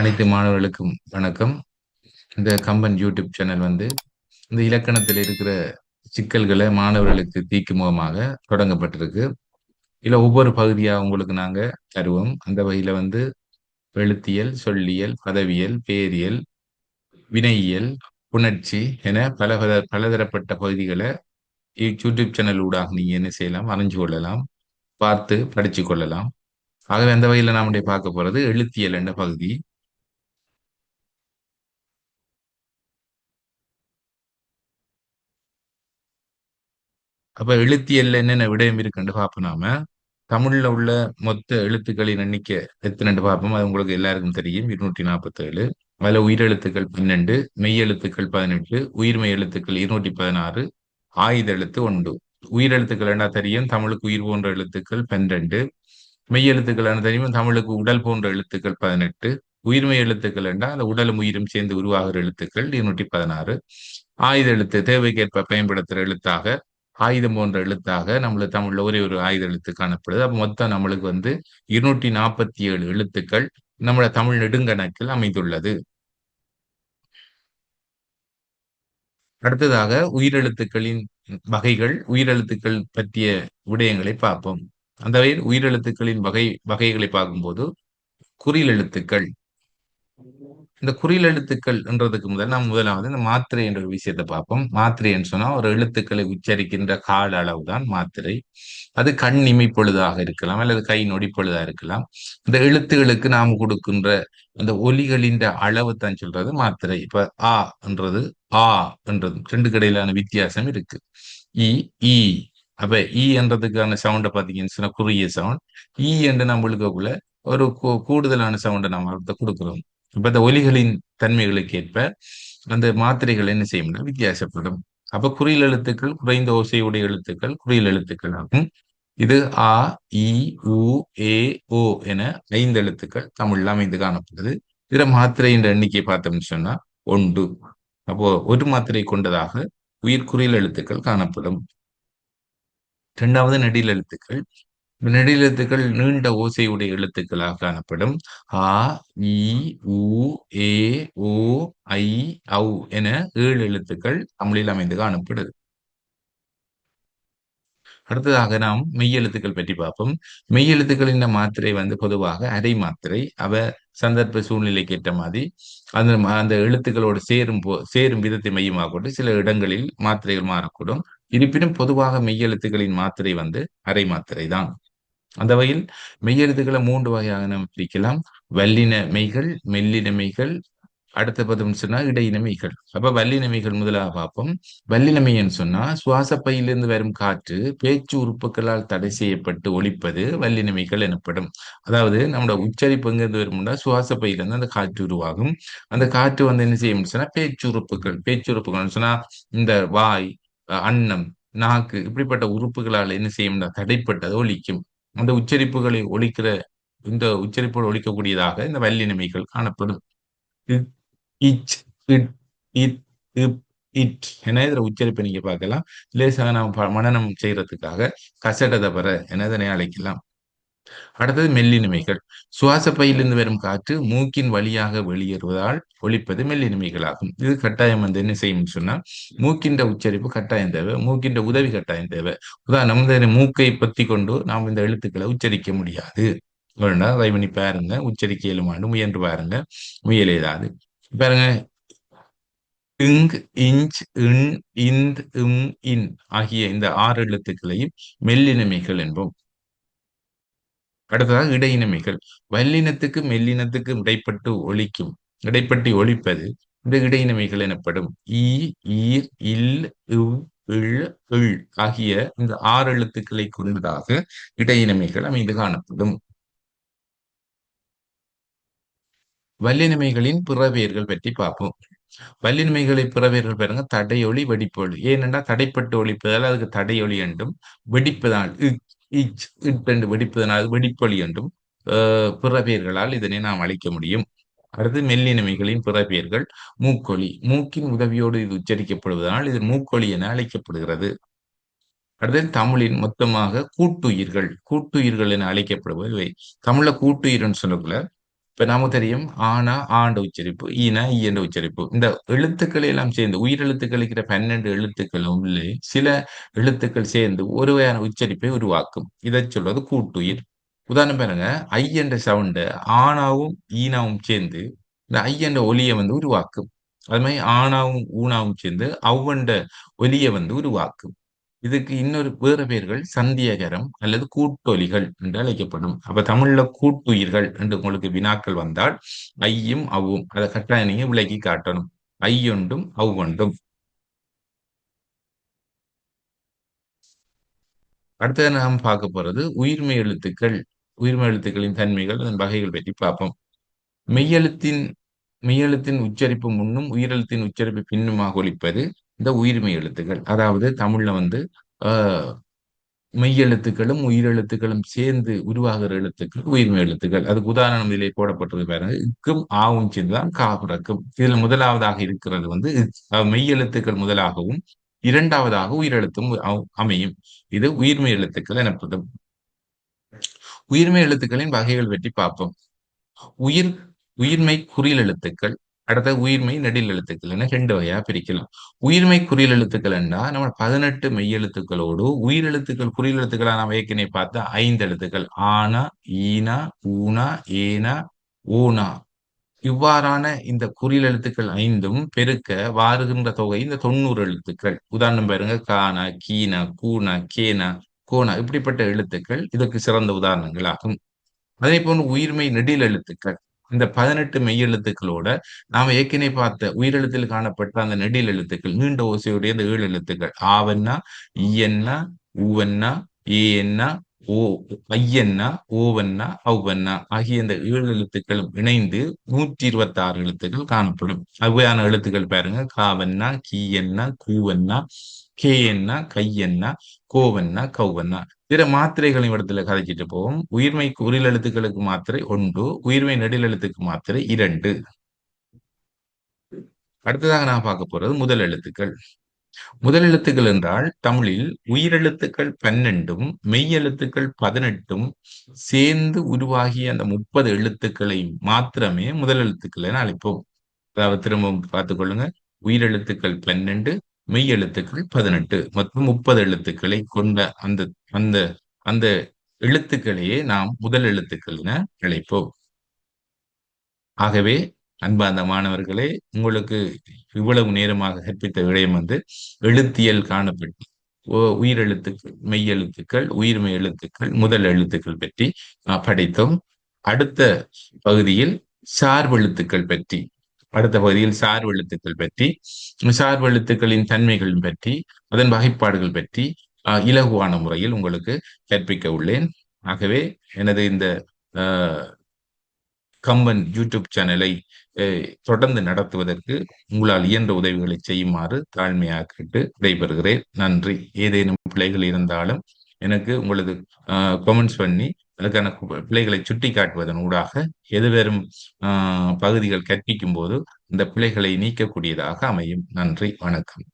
அனைத்து மாணவர்களுக்கும் வணக்கம். இந்த கம்பன் யூடியூப் சேனல் வந்து இந்த இலக்கணத்தில் இருக்கிற சிக்கல்களை மாணவர்களுக்கு தீக்கும் முகமாக தொடங்கப்பட்டிருக்கு. இதில் ஒவ்வொரு பகுதியா உங்களுக்கு நாங்க தருவோம். அந்த வகையில வந்து எழுத்தியல் சொல்லியல் பதவியல் பேரியல் வினையியல் புணர்ச்சி என பல பல பலதரப்பட்ட பகுதிகளை யூடியூப் சேனல் ஊடாக நீங்க என்ன செய்யலாம் அறிஞ்சு கொள்ளலாம் பார்த்து படிச்சு கொள்ளலாம். ஆகவே அந்த வகையில் நாம் பார்க்க போறது எழுத்தியல் என்ற பகுதி. அப்ப எழுத்தியல்ல என்னென்ன விடயம் இருக்குன்னு பார்ப்போம் நாம. தமிழ்ல உள்ள மொத்த எழுத்துக்களின் எண்ணிக்கை எத்தனை பார்ப்போம். அது உங்களுக்கு எல்லாருக்கும் தெரியும். இருநூற்றி நாற்பத்தி ஏழு அதுல உயிரெழுத்துக்கள் பன்னெண்டு மெய் எழுத்துக்கள் பதினெட்டு உயிர்மெய் எழுத்துக்கள் இருநூற்றி பதினாறு ஆயுத எழுத்து ஒன்று. உயிரெழுத்துக்கள் என்ன தெரியும்? தமிழுக்கு உயிர் போன்ற எழுத்துக்கள் பன்னிரண்டு. மெய் எழுத்துக்கள் என்ன தெரியும்? தமிழுக்கு உடல் போன்ற எழுத்துக்கள் பதினெட்டு. உயிர்மெய் எழுத்துக்கள் என்றால் அந்த உடலும் உயிரும் சேர்ந்து உருவாகிற எழுத்துக்கள் இருநூற்றி பதினாறு. ஆயுத எழுத்து தேவைக்கேற்ப பயன்படுத்துகிற எழுத்தாக ஆயுதம் போன்ற எழுத்தாக நம்மளுக்கு தமிழ்ல ஒரே ஒரு ஆயுத எழுத்து காணப்படுது. அப்ப மொத்தம் நம்மளுக்கு வந்து இருநூற்றி நாற்பத்தி ஏழு எழுத்துக்கள் நம்மளோட தமிழ் நெடுங்கணக்கில் அமைந்துள்ளது. அடுத்ததாக உயிரெழுத்துக்களின் வகைகள் உயிரெழுத்துக்கள் பற்றிய விடயங்களை பார்ப்போம். அந்த வகையில் உயிரெழுத்துக்களின் வகை வகைகளை பார்க்கும்போது குறில் எழுத்துக்கள் இந்த குறியில் எழுத்துக்கள் என்றதுக்கு முதல் நாம் முதலாவது இந்த மாத்திரை என்ற ஒரு விஷயத்தை பார்ப்போம். மாத்திரைன்னு சொன்னா ஒரு எழுத்துக்களை உச்சரிக்கின்ற கால அளவு தான் மாத்திரை. அது கண் இமைப்பொழுதாக இருக்கலாம் அல்லது கை நொடிப்பொழுதாக இருக்கலாம். இந்த எழுத்துகளுக்கு நாம் கொடுக்கின்ற அந்த ஒலிகளின் அளவு தான் சொல்றது மாத்திரை. இப்ப ஆ என்றது ஆ என்றது ரெண்டு கடையிலான வித்தியாசம் இருக்கு. இ ஈ. அப்ப இ என்றதுக்கான சவுண்டை பார்த்தீங்கன்னு சொன்னா குறுகிய சவுண்ட் இ என்று நம்மளுக்குள்ள ஒரு கூடுதலான சவுண்டை நம்ம கொடுக்குறோம். இப்ப இந்த ஒலிகளின் தன்மைகளுக்கு ஏற்ப அந்த மாத்திரைகள் என்ன செய்யும்னா வித்தியாசப்படும். அப்ப குறியில் எழுத்துக்கள் குறைந்த ஓசையுடைய எழுத்துக்கள் குறியில் எழுத்துக்கள் ஆகும். இது ஆ இ உ ஏ ஓ என ஐந்து எழுத்துக்கள் தமிழ்ல அமைந்து காணப்படுது இதுல மாத்திரை என்ற எண்ணிக்கை பார்த்தோம்னு சொன்னா ஒன்று. அப்போ ஒரு மாத்திரை கொண்டதாக உயிர்குறியில் எழுத்துக்கள் காணப்படும். இரண்டாவது நடில் எழுத்துக்கள் நெடில் எழுத்துக்கள் நீண்ட ஓசையுடைய எழுத்துக்களாக காணப்படும். ஆ இ உ ஏ ஓ ஐ ஔ என ஏழு எழுத்துக்கள் தமிழில் அமைந்து காணப்படுது. அடுத்ததாக நாம் மெய்யெழுத்துக்கள் பற்றி பார்ப்போம். மெய்யெழுத்துக்களின் மாத்திரை வந்து பொதுவாக அரை மாத்திரை. அவ சந்தர்ப்ப சூழ்நிலைக்கு ஏற்ற மாதிரி. அந்த அந்த எழுத்துக்களோடு சேரும் போ சேரும் விதத்தை மையமாக கொண்டு சில இடங்களில் மாத்திரைகள் மாறக்கூடும். இருப்பினும் பொதுவாக மெய்யெழுத்துக்களின் மாத்திரை வந்து அரை மாத்திரை தான் அந்த வகையில் மெய்யெழுத்துக்களை மூன்று வகையாக நாம் பிரிக்கலாம். வல்லின மெய்கள் மெல்லின மெய்கள் அடுத்த பதம் சொன்னா இடையினமைகள் அப்ப வல்லினமைகள் முதலாக பார்ப்போம். வல்லினமைன்னு சொன்னா சுவாசப்பையிலிருந்து வரும் காற்று பேச்சு உறுப்புகளால் தடை செய்யப்பட்டு ஒழிப்பது வல்லினமைகள் எனப்படும். அதாவது நம்மளோட உச்சரிப்பு எங்கிருந்து வரும்னா சுவாசப்பையிலிருந்து அந்த காற்று உருவாகும். அந்த காற்று வந்து என்ன செய்யும் சொன்னா பேச்சு உறுப்புகள் பேச்சு உறுப்புகள் சொன்னா இந்த வாய் அன்னம் நாக்கு இப்படிப்பட்ட உறுப்புகளால் என்ன செய்யும்னா தடைப்பட்டது ஒழிக்கும். அந்த உச்சரிப்புகளை ஒழிக்கிற இந்த உச்சரிப்புகள் ஒழிக்கக்கூடியதாக இந்த வல்லினமைகள் காணப்படும். இச் இட் இப் இட் என இதில் உச்சரிப்பை நீங்க பார்க்கலாம். லேசாக நாம் மனநம் செய்யறதுக்காக கசடதபர என இதனை அழைக்கலாம். அடுத்தது மெல்லினிமைகள். சுவாச பையிலிருந்து வரும் காற்று மூக்கின் வழியாக வெளியேறுவதால் ஒழிப்பது மெல்லினிமைகளாகும். இது கட்டாயம் வந்து என்ன செய்யும்னு சொன்னா மூக்கின்ற உச்சரிப்பு கட்டாயம் தேவை மூக்கின்ற உதவி கட்டாயம் தேவை. உதாரணம் இந்த மூக்கை பத்தி கொண்டு நாம் இந்த எழுத்துக்களை உச்சரிக்க முடியாது. வேண்டாம் அதை பண்ணி பாருங்க உச்சரிக்க இயலுமாண்டு முயன்று பாருங்க முயல் ஏதாவது பாருங்க. இங் இஞ்ச் இன் இந்த் இம் இன் ஆகிய இந்த ஆறு எழுத்துக்களையும் மெல்லினிமைகள் என்போம். அடுத்ததான் இடையினமைகள். வல்லினத்துக்கு மெல்லினத்துக்கு இடைப்பட்டு ஒழிக்கும் இடைப்பட்டு ஒழிப்பது இந்த இடையினமைகள் எனப்படும். ஈ ஈர் இல் இவ் இழ் இள் ஆகிய இந்த ஆறு எழுத்துக்களை கொண்டதாக இடையினமைகள் அமைந்து காணப்படும். வல்லினமைகளின் பிறவேர்கள் பற்றி பார்ப்போம். வல்லினமைகளை பிறவேர்கள் பாருங்க தடையொளி வெடிப்பொழி ஏனென்றால் தடைப்பட்டு ஒழிப்பதால் அதுக்கு தடையொளி என்றும் வெடிப்பதால் இச் இட்டென்று வெடிப்பதனால் வெடிப்பொலி என்றும் பிறப்பெயர்களால் இதனை நாம் அழைக்க முடியும். அடுத்து மெல்லினமைகளின் பிறப்பெயர்கள் மூக்கொலி. மூக்கின் உதவியோடு இது உச்சரிக்கப்படுவதனால் இது மூக்கொலி என அழைக்கப்படுகிறது. அடுத்தது தமிழின் மொத்தமாக கூட்டுயிர்கள். கூட்டுயிர்கள் என அழைக்கப்படுவது இவை தமிழ்ல கூட்டுயிர்னு சொல்லக்குள்ள இப்ப நமக்கு தெரியும் ஆனா ஆண்ட உச்சரிப்பு ஈனா ஈ உச்சரிப்பு. இந்த எழுத்துக்களை எல்லாம் சேர்ந்து உயிரெழுத்துக்கள் இருக்கிற பன்னெண்டு எழுத்துக்களும் சில எழுத்துக்கள் சேர்ந்து ஒரு வகையான உச்சரிப்பை உருவாக்கும். இதை சொல்வது கூட்டுயிர். உதாரணம் பாருங்க ஐ என்ற சவுண்ட ஆனாவும் ஈனாவும் சேர்ந்து இந்த ஐ என்ற ஒலியை வந்து உருவாக்கும். அது மாதிரி ஆணாவும் ஊனாவும் சேர்ந்து அவ்வண்ட ஒலியை வந்து உருவாக்கும். இதுக்கு இன்னொரு வேறு பெயர்கள் சந்தியகரம் அல்லது கூட்டொலிகள் என்று அழைக்கப்படும். அப்ப தமிழ்ல கூட்டுயிர்கள் என்று உங்களுக்கு வினாக்கள் வந்தால் ஐயும் அவ்வும். அதை கட்டாயம் நீங்க விலகி காட்டணும். ஐயொண்டும் அவ்வொண்டும் அடுத்தது நாம் பார்க்க போறது உயிர்மை எழுத்துக்கள். உயிர்மை எழுத்துக்களின் தன்மைகள் அதன் வகைகள் பற்றி பார்ப்போம். மெய்யெழுத்தின் மெய்யெழுத்தின் உச்சரிப்பு முன்னும் உயிரெழுத்தின் உச்சரிப்பு பின்னுமாக ஒழிப்பது இந்த உயிர்மை எழுத்துக்கள். அதாவது தமிழ்ல வந்து ஆஹ் மெய்யெழுத்துக்களும் உயிரெழுத்துக்களும் சேர்ந்து உருவாகிற எழுத்துக்கள் உயிர்மை எழுத்துக்கள். அதுக்கு உதாரணம் இதிலே போடப்பட்டது பாருங்க. இக்கும் ஆவும் சேர்ந்துதான் கா பிறக்கும். இதுல முதலாவதாக இருக்கிறது வந்து மெய் எழுத்துக்கள் முதலாகவும் இரண்டாவதாக உயிரெழுத்தும் அமையும். இது உயிர்மை எழுத்துக்கள் எனப்படும். உயிர்மை எழுத்துக்களின் வகைகள் பற்றி பார்ப்போம். உயிர் உயிர்மை குறில் எழுத்துக்கள் அடுத்தது உயிர்மை நெடில் எழுத்துக்கள் என ரெண்டு வகையா பிரிக்கலாம். உயிர்மை குறியல் எழுத்துக்கள் என்றா நம்ம பதினெட்டு மெய்யெழுத்துக்களோடு உயிரெழுத்துக்கள் குறியல் எழுத்துக்களா நம்ம ஏற்கனவே பார்த்தா ஐந்து எழுத்துக்கள். ஆனா ஈனா ஊனா ஏனா ஊனா இவ்வாறான இந்த குறியல் எழுத்துக்கள் ஐந்தும் பெருக்க வாருகின்ற தொகை இந்த தொண்ணூறு எழுத்துக்கள். உதாரணம் பாருங்க கானா கீனா கூனா கேனா கோனா இப்படிப்பட்ட எழுத்துக்கள். இதற்கு சிறந்த உதாரணங்கள் ஆகும் அதே போன்று உயிர்மை நெடில் எழுத்துக்கள் இந்த பதினெட்டு மெய்யெழுத்துக்களோட நாம ஏற்கனவே பார்த்த உயிரெழுத்தில் காணப்பட்ட அந்த நெடில் எழுத்துக்கள் நீண்ட ஓசையுடைய அந்த ஏழு எழுத்துக்கள் ஆவன்னா ஈயன்னா ஊவன்னா ஏன்னா ஓ ஐயன்னா ஓவன்னா ஔவன்னா ஆகிய இந்த ஏழு எழுத்துக்களும் இணைந்து நூற்றி இருபத்தி ஆறு எழுத்துக்கள் காணப்படும். அவ்வையான எழுத்துக்கள் பாருங்க. காவன்னா கீயன்னா கூவன்னா கேயன்னா கையன்னா கோவன்னா கௌவன்னா பிற மாத்திரைகளின் இடத்துல கதைச்சிட்டு போவோம். உயிர்மை குறில் எழுத்துக்களுக்கு மாத்திரை ஒன்று உயிர்மை நெடில் எழுத்துக்கு மாத்திரை இரண்டு. அடுத்ததாக நான் பார்க்க போறது முதல் எழுத்துக்கள். முதல் எழுத்துக்கள் என்றால் தமிழில் உயிரெழுத்துக்கள் பன்னெண்டும் மெய் எழுத்துக்கள் பதினெட்டும் சேர்ந்து உருவாகிய அந்த முப்பது எழுத்துக்களை மாத்திரமே முதல் எழுத்துக்கள் என அழைப்போம். அதாவது திரும்பவும் பார்த்துக் கொள்ளுங்க. உயிரெழுத்துக்கள் பன்னெண்டு மெய் எழுத்துக்கள் பதினெட்டு மொத்தம் முப்பது எழுத்துக்களை கொண்ட அந்த அந்த அந்த எழுத்துக்களையே நாம் முதல் எழுத்துக்கள் என அழைப்போம். ஆகவே அன்பார்ந்த மாணவர்களே உங்களுக்கு இவ்வளவு நேரமாக கற்பித்த விடயம் வந்து எழுத்தியல் காணப்பட்டு மெய் எழுத்துக்கள் உயிர்மெய் எழுத்துக்கள் முதல் எழுத்துக்கள் பற்றி படித்தோம். அடுத்த பகுதியில் சார்பெழுத்துக்கள் பற்றி அடுத்த பகுதியில் சார்பெழுத்துக்கள் பற்றி சார்பெழுத்துக்களின் தன்மைகள் பற்றி அதன் வகைப்பாடுகள் பற்றி இலகுவான முறையில் உங்களுக்கு கற்பிக்க உள்ளேன். ஆகவே எனது இந்த கம்பன் யூடியூப் சேனலை தொடர்ந்து நடத்துவதற்கு உங்களால் இயன்ற உதவிகளை செய்யுமாறு தாழ்மையாக கேட்டு விடைபெறுகிறேன். நன்றி. ஏதேனும் பிள்ளைகள் இருந்தாலும் எனக்கு உங்களது கமெண்ட்ஸ் பண்ணி அதுக்கான பிள்ளைகளை சுட்டி காட்டுவதன் ஊடாக எதுவெறும் பகுதிகள் கற்பிக்கும் போது இந்த பிள்ளைகளை நீக்கக்கூடியதாக அமையும். நன்றி வணக்கம்.